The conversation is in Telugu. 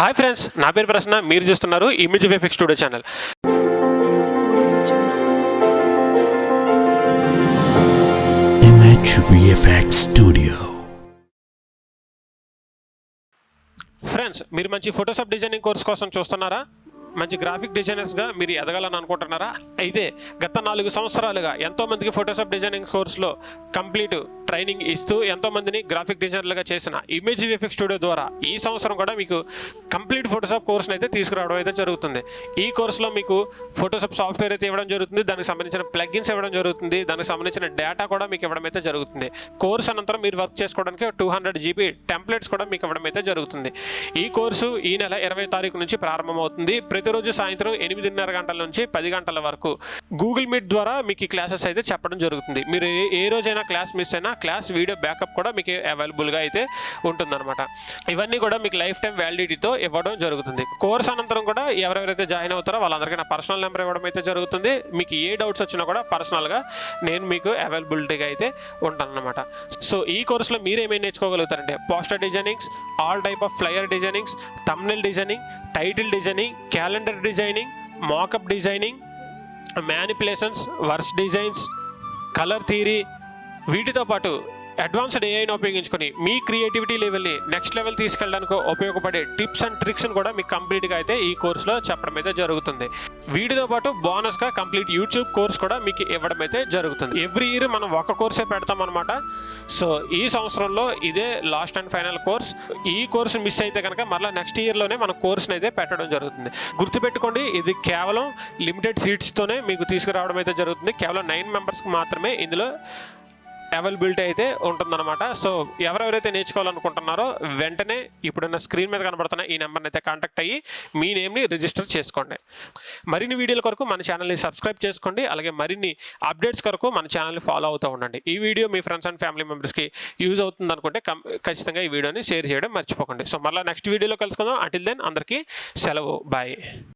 హాయ్ ఫ్రెండ్స్ నా పేరు ప్రశ్న మీరు చూస్తున్నారు ఇమేజ్ వేఫిక్ స్టూడియో ఛానల్ Studio. ఫ్రెండ్స్ మీరు మంచి ఫోటోషాప్ డిజైనింగ్ కోర్స్ కోసం చూస్తున్నారా? మంచి గ్రాఫిక్ డిజైనర్స్గా మీరు ఎదగాలని అనుకుంటున్నారా? అయితే గత నాలుగు సంవత్సరాలుగా ఎంతో మందికి ఫోటోషాప్ డిజైనింగ్ కోర్సులో కంప్లీట్ ట్రైనింగ్ ఇస్తూ ఎంతో మందిని గ్రాఫిక్ డిజైనర్లుగా చేసిన ఇమేజ్ ఎఫెక్ట్ స్టూడియో ద్వారా ఈ సంవత్సరం కూడా మీకు కంప్లీట్ ఫోటోషాప్ కోర్స్ని అయితే తీసుకురావడం అయితే జరుగుతుంది. ఈ కోర్సులో మీకు ఫోటోషాప్ సాఫ్ట్వేర్ అయితే ఇవ్వడం జరుగుతుంది. దానికి సంబంధించిన ప్లగ్గిన్స్ ఇవ్వడం జరుగుతుంది. దానికి సంబంధించిన డేటా కూడా మీకు ఇవ్వడం అయితే జరుగుతుంది. కోర్స్ అనంతరం మీరు వర్క్ చేసుకోవడానికి టూ హండ్రెడ్ జీబీ టెంప్లెట్స్ కూడా మీకు ఇవ్వడం అయితే జరుగుతుంది. ఈ కోర్సు ఈ నెల ఇరవై తారీఖు నుంచి ప్రారంభమవుతుంది. ప్రతిరోజు సాయంత్రం ఎనిమిదిన్నర గంటల నుంచి పది గంటల వరకు గూగుల్ మీట్ ద్వారా మీకు ఈ క్లాసెస్ అయితే చెప్పడం జరుగుతుంది. మీరు ఏ రోజైనా క్లాస్ మిస్ అయినా క్లాస్ వీడియో బ్యాకప్ కూడా మీకు అవైలబుల్గా అయితే ఉంటుందన్నమాట. ఇవన్నీ కూడా మీకు లైఫ్ టైం వ్యాలిడిటీతో ఇవ్వడం జరుగుతుంది. కోర్స్ అనంతరం కూడా ఎవరెవరైతే జాయిన్ అవుతారో వాళ్ళందరికీ నా పర్సనల్ నెంబర్ ఇవ్వడం అయితే జరుగుతుంది. మీకు ఏ డౌట్స్ వచ్చినా కూడా పర్సనల్గా నేను మీకు అవైలబిలిటీగా అయితే ఉంటానన్నమాట. సో ఈ కోర్సులో మీరు ఏమేమి నేర్చుకోగలుగుతారంటే poster designings all type of flyer designings thumbnail designing title designing calendar designing mockup designing manipulations verse designs colour theory వీటితో పాటు అడ్వాన్స్డ్ ఏఐని ఉపయోగించుకొని మీ క్రియేటివిటీ లెవెల్ని నెక్స్ట్ లెవెల్ తీసుకెళ్ళడానికి ఉపయోగపడే టిప్స్ అండ్ ట్రిక్స్ని కూడా మీకు కంప్లీట్గా అయితే ఈ కోర్సులో చెప్పడం అయితే జరుగుతుంది. వీటితో పాటు బోనస్గా కంప్లీట్ యూట్యూబ్ కోర్స్ కూడా మీకు ఇవ్వడం అయితే జరుగుతుంది. ఎవ్రీ ఇయర్ మనం ఒక కోర్సే పెడతాం అనమాట సో ఈ సంవత్సరంలో ఇదే లాస్ట్ అండ్ ఫైనల్ కోర్స్. ఈ కోర్స్ మిస్ అయితే కనుక మళ్ళీ నెక్స్ట్ ఇయర్లోనే మన కోర్స్ని అయితే పెట్టడం జరుగుతుంది. గుర్తుపెట్టుకోండి ఇది కేవలం లిమిటెడ్ సీట్స్తోనే మీకు తీసుకురావడం అయితే జరుగుతుంది. కేవలం నైన్ మెంబర్స్కి మాత్రమే ఇందులో అవైలబిలిటీ అయితే ఉంటుందన్నమాట. సో ఎవరెవరైతే నేర్చుకోవాలనుకుంటున్నారో వెంటనే ఇప్పుడున్న స్క్రీన్ మీద కనబడుతున్న ఈ నెంబర్ని అయితే కాంటాక్ట్ అయ్యి మీ నేమ్ని రిజిస్టర్ చేసుకోండి. మరిన్ని వీడియోల కొరకు మన ఛానల్ని సబ్స్క్రైబ్ చేసుకోండి. అలాగే మరిన్ని అప్డేట్స్ కొరకు మన ఛానల్ని ఫాలో అవుతూ ఉండండి. ఈ వీడియో మీ ఫ్రెండ్స్ అండ్ ఫ్యామిలీ మెంబర్స్కి యూజ్ అవుతుంది అనుకుంటే కం- ఖచ్చితంగా ఈ వీడియోని షేర్ చేయడం మర్చిపోకండి. సో మళ్ళీ నెక్స్ట్ వీడియోలో కలుసుకుందాం. అంటిల్ దెన్ అందరికీ సెలవు. బాయ్